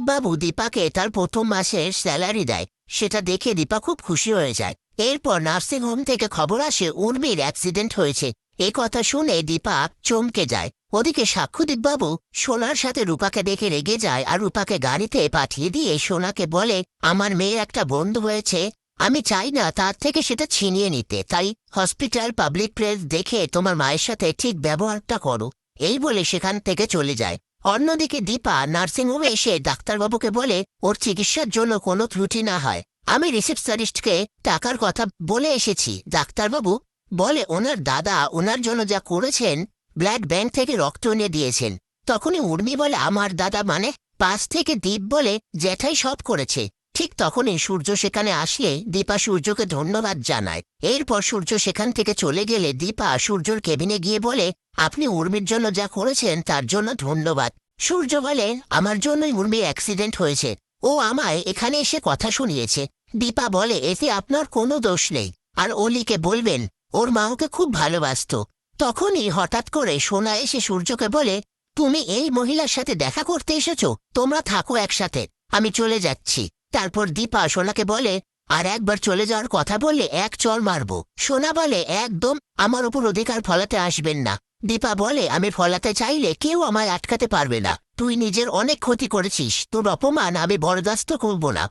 বাবু দীপাকে তার প্রথম মাসের স্যালারি দেয়। সেটা দেখে দীপা খুব খুশি হয়ে যায়। এরপর নার্সিং হোম থেকে খবর আসে উর্মির অ্যাক্সিডেন্ট হয়েছে। এ কথা শুনে দীপা চমকে যায়। ওদিকে সাক্ষ্যদীপ বাবু সোনার সাথে রূপাকে দেখে রেগে যায় আর রূপাকে গাড়িতে পাঠিয়ে দিয়ে সোনাকে বলে, আমার মেয়ে একটা বন্ধু হয়েছে। আমি চাই না তার থেকে সেটা ছিনিয়ে নিতে। তাই হসপিটাল পাবলিক প্লেস দেখে তোমার মায়ের সাথে ঠিক ব্যবহারটা করো। এই বলে সেখান থেকে চলে যায়। অন্যদিকে দীপা নার্সিংহোমে এসে ডাক্তারবাবুকে বলে, ওর চিকিৎসার জন্য কোনো ত্রুটি না হয়। আমি রিসেপশনিস্টকে টাকার কথা বলে এসেছি। ডাক্তারবাবু বলে, ওনার দাদা ওনার জন্য যা করেছেন, ব্লাড ব্যাংক থেকে রক্ত এনে দিয়েছেন। তখনই উর্মি বলে, আমার দাদা মানে? পাশ থেকে দীপ বলে, জ্যাঠাই সব করেছে। তখনই সূর্য সেখানে আসলে দীপা সূর্যকে ধন্যবাদ জানায়। এরপর সূর্য সেখান থেকে চলে গেলে দীপা সূর্যর কেবিনে গিয়ে বলে, আপনি উর্মির জন্য যা করেছেন তার জন্য ধন্যবাদ। সূর্য বলে, আমার জন্যই উর্মির অ্যাক্সিডেন্ট হয়েছে। ও আমায় এখানে এসে কথা শুনিয়েছে। দীপা বলে, এতে আপনার কোনো দোষ নেই। আর অলিকে বলবেন, ওর মা ওকে খুব ভালোবাসত। তখনই হঠাৎ করে সোনা এসে সূর্যকে বলে, তুমি এই মহিলার সাথে দেখা করতে এসেছ? তোমরা থাকো একসাথে। আমি চলে যাচ্ছি। তারপর দীপা সোনাকে বলে, আর একবার চলে যাওয়ার কথা বললে এক চর মারব। সোনা বলে, একদম, আমার উপর অধিকার ফলাতে আসবেন না। দীপা বলে, আমি ফলাতে চাইলে কেউ আমায় আটকাতে পারবে না। তুই নিজের অনেক ক্ষতি করেছিস। তোর অপমান আমি বরদাস্ত করব না।